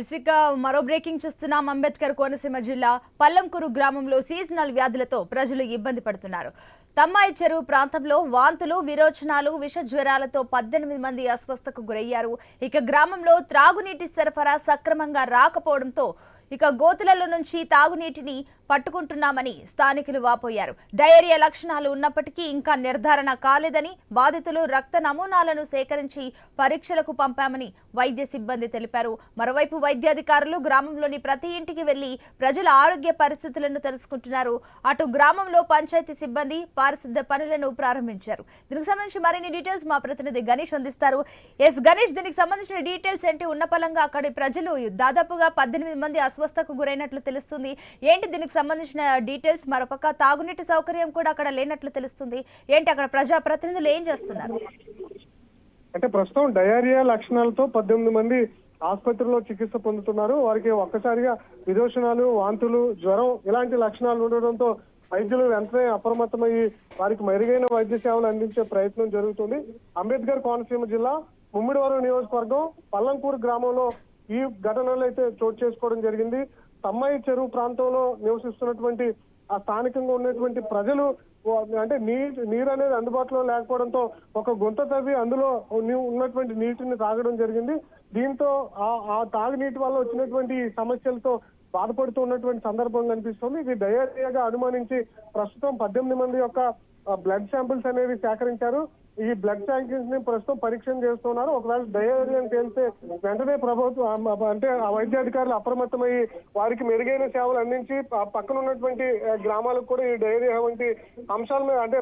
ఇసుక మరో బ్రేకింగ్ చూస్తున్నాం. అంబేద్కర్ కోనసీమ జిల్లా పల్లంకూరు గ్రామంలో సీజనల్ వ్యాధులతో ప్రజలు ఇబ్బంది పడుతున్నారు. తమ్మాయి చెరువు ప్రాంతంలో వాంతులు విరోచనాలు విష జ్వరాలతో పద్దెనిమిది మంది అస్వస్థకు గురయ్యారు. ఇక గ్రామంలో త్రాగునీటి సరఫరా సక్రమంగా రాకపోవడంతో ఇక గోతులలో నుంచి తాగునీటిని పట్టుకుంటున్నామని స్థానికులు వాపోయారు. డయేరియా లక్షణాలు ఉన్నప్పటికీ ఇంకా నిర్ధారణ కాలేదని బాధితులు రక్త నమూనాలను సేకరించి పరీక్షలకు పంపామని వైద్య సిబ్బంది తెలిపారు. మరోవైపు వైద్యాధికారులు గ్రామంలోని ప్రతి ఇంటికి వెళ్ళి ప్రజల ఆరోగ్య పరిస్థితులను తెలుసుకుంటున్నారు. అటు గ్రామంలో పంచాయతీ సిబ్బంది పారిశుద్ధ పనులను ప్రారంభించారు. దీనికి సంబంధించి మరిన్ని డీటెయిల్స్ మా ప్రతినిధి గణేష్ అందిస్తారు. ఎస్ గణేష్ దీనికి సంబంధించిన డీటెయిల్స్ ఏంటి? ఉన్నపలంగా అక్కడి ప్రజలు దాదాపుగా పద్దెనిమిది మంది అస్వస్థకు గురైనట్లు తెలుస్తుంది. ఏంటి దీనికి సంబంధించిన డీటెయిల్స్? మరొక తాగునీటి సౌకర్యం కూడా అక్కడ లేనట్లు తెలుస్తుంది. ఏంటి అక్కడ ప్రజా ప్రతినిధులు ఏం చేస్తున్నారు? అంటే ప్రస్తుతం డయేరియా లక్షణాలతో పద్దెనిమిది మంది ఆసుపత్రిలో చికిత్స పొందుతున్నారు. వారికి ఒక్కసారిగా విదోషణాలు వాంతులు జ్వరం ఇలాంటి లక్షణాలు ఉండడంతో వైద్యులు వెంటనే అప్రమత్తమయ్యి వారికి మెరుగైన వైద్య సేవలు అందించే ప్రయత్నం జరుగుతుంది. అంబేద్కర్ కోనసీమ జిల్లా ముమ్మిడివరం నియోజకవర్గం పల్లంకూరు గ్రామంలో ఈ ఘటనలు అయితే చోటు చేసుకోవడం జరిగింది. తమ్మాయి చెరువు ప్రాంతంలో నివసిస్తున్నటువంటి ఆ స్థానికంగా ఉన్నటువంటి ప్రజలు అంటే నీరు నీరు అనేది అందుబాటులో లేకపోవడంతో ఒక గుంత తవ్వి అందులో ఉన్నటువంటి నీటిని తాగడం జరిగింది. దీంతో ఆ ఆ తాగునీటి వల్ల వచ్చినటువంటి సమస్యలతో బాధపడుతూ ఉన్నటువంటి సందర్భం కనిపిస్తుంది. ఇది డయేరియాగా అనుమానించి ప్రస్తుతం పద్దెనిమిది మంది యొక్క బ్లడ్ శాంపిల్స్ అనేవి సేకరించారు. ఈ బ్లడ్ శాంపిల్స్ని ప్రస్తుతం పరీక్ష చేస్తున్నారు. ఒకవేళ డయేరియా అని తేలితే వెంటనే ప్రభుత్వం ఆ, అంటే ఆ వైద్యాధికారులు అప్రమత్తమయ్యి వారికి మెరుగైన సేవలు అందించి పక్కన ఉన్నటువంటి గ్రామాలకు కూడా ఈ డయేరియా వంటి అంశాల మీద అంటే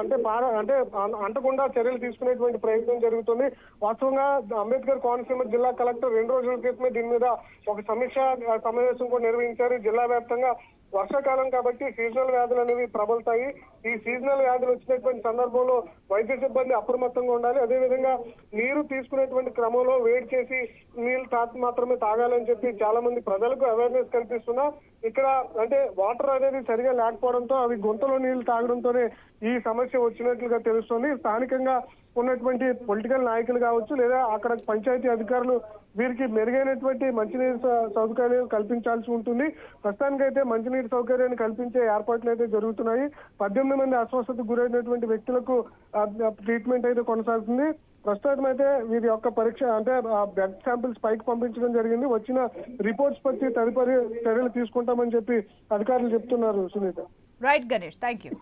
అంటే అంటే అంటకుండా చర్యలు తీసుకునేటువంటి ప్రయత్నం జరుగుతుంది. వాస్తవంగా అంబేద్కర్ కోనసీమ జిల్లా కలెక్టర్ రెండు రోజుల క్రితమే దీని మీద ఒక సమీక్ష సమావేశం కూడా నిర్వహించారు. జిల్లా వ్యాప్తంగా వర్షాకాలం కాబట్టి సీజనల్ వ్యాధులు అనేవి ప్రబలుతాయి. ఈ సీజనల్ వ్యాధులు వచ్చినటువంటి సందర్భంలో వైద్య సిబ్బంది అప్రమత్తంగా ఉండాలి. అదేవిధంగా నీరు తీసుకునేటువంటి క్రమంలో వేడి చేసి నీళ్ళు తా మాత్రమే తాగాలని చెప్పి చాలా మంది ప్రజలకు అవేర్నెస్ కల్పిస్తున్నా ఇక్కడ అంటే వాటర్ అనేది సరిగా లేకపోవడంతో అవి గుంతలో నీళ్ళు తాగడంతోనే ఈ సమస్య వచ్చినట్లుగా తెలుస్తుంది. స్థానికంగా ఉన్నటువంటి పొలిటికల్ నాయకులు కావచ్చు లేదా అక్కడ పంచాయతీ అధికారులు వీరికి మెరుగైనటువంటి మంచినీరు స- సౌకర్యాలు కల్పించాల్సి ఉంటుంది. ప్రస్తుతానికైతే మంచినీటి సౌకర్యాన్ని కల్పించే ఏర్పాట్లు అయితే జరుగుతున్నాయి. పద్దెనిమిది మంది అస్వస్థతకు గురైనటువంటి వ్యక్తులకు ట్రీట్మెంట్ అయితే కొనసాగుతుంది. ప్రస్తుతం అయితే వీరి యొక్క పరీక్ష అంటే బ్లడ్ శాంపిల్స్ పైకి పంపించడం జరిగింది. వచ్చిన రిపోర్ట్స్ బట్టి తదుపరి చర్యలు తీసుకుంటామని చెప్పి అధికారులు చెప్తున్నారు Sunitha. Right Ganesh thank you